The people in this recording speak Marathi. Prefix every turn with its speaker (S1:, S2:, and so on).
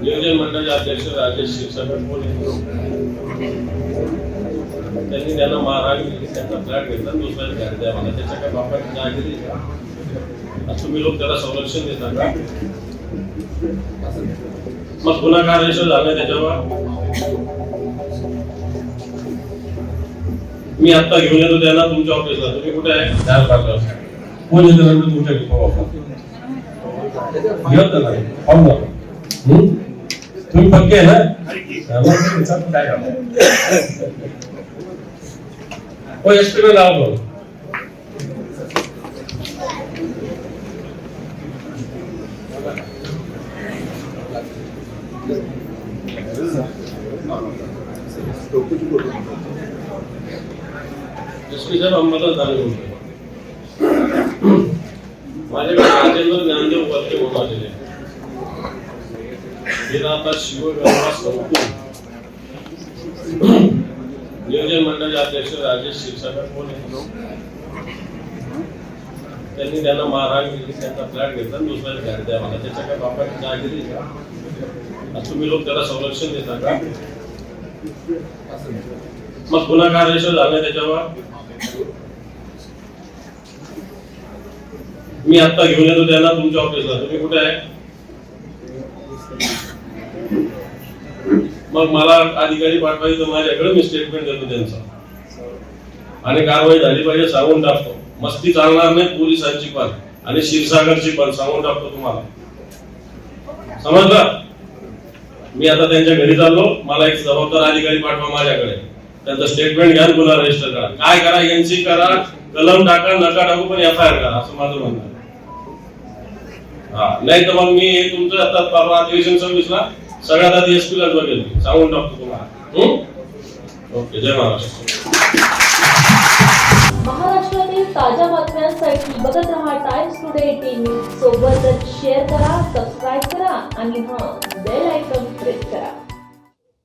S1: नियोजन मंडळाचे अध्यक्ष राजेश क्षीरसागर कोल्हे त्यांनी त्यांना केली त्यांचा फ्लॅट घेतला दुसऱ्या फ्लॅट द्या मला त्याच्या काय आहे का आज तुम्ही लोक त्याला संरक्षण देता का? मग गुन्हा कार्यशल झालाय त्याच्यावर? मी आता घेऊन येतो त्याला तुमच्या ऑफिसला. तुम्ही कुठे आहे? दहा पाच कोण येतं तुमच्या त्याला पाहून जा. तुम्ही पक्के ना? हा, मग काय हो एस पी लावा माझ्याकडे राजेंद्र ज्ञानदेव वर्ते म्हणून आलेले आता शिवगंगा नियोजन मंडळाचे अध्यक्ष राजेश क्षीरसागर कोल्हे त्यांनी त्यांना मारहाण केली त्यांचा फ्लॅट घेतला दुसऱ्या फ्लॅट द्या मला त्याच्या काय बापाची जहागिरी आहे का? तुम्ही लोक त्याला संरक्षण देता का? मग गुन्हा कार्यशल झालाय त्याच्यावर? मी आता घेऊन येतो त्यांना तुमच्या ऑफिसला तुम्ही कुठे आहे? मग मला अधिकारी पाठवायचं तर माझ्याकडे मी स्टेटमेंट देतो त्यांचा. आणि कारवाई झाली पाहिजे सांगून टाकतो. मस्ती चालणार नाही पोलिसांची पण. आणि क्षीरसागरची पण सांगून टाकतो तुम्हाला. समजलं? मी आता त्यांच्या घरी चाललो. मला एक जबाबदार अधिकारी पाठवा माझ्याकडे. त्यांचं स्टेटमेंट घ्या गुन्हा रजिस्टर करा. काय करा एनसी करा कलम टाका नका टाकू पण एफ आय आर करा असं माझं म्हणणं हा नाही तर मग मी तुमचं आता परवा अधिवेशन सर्व्हिसला सगळ्यात आधी एस ला बघेल सांगून टाकतो तुम्हाला. ओके जय महाराष्ट्र.
S2: महाराष्ट्रातील ताज्या बातम्यांसाठी बघत रहा टाइम्स टुडे एटीन न्यूज सोबतच शेअर करा सबस्क्राईब करा आणि हां बेल आयकॉन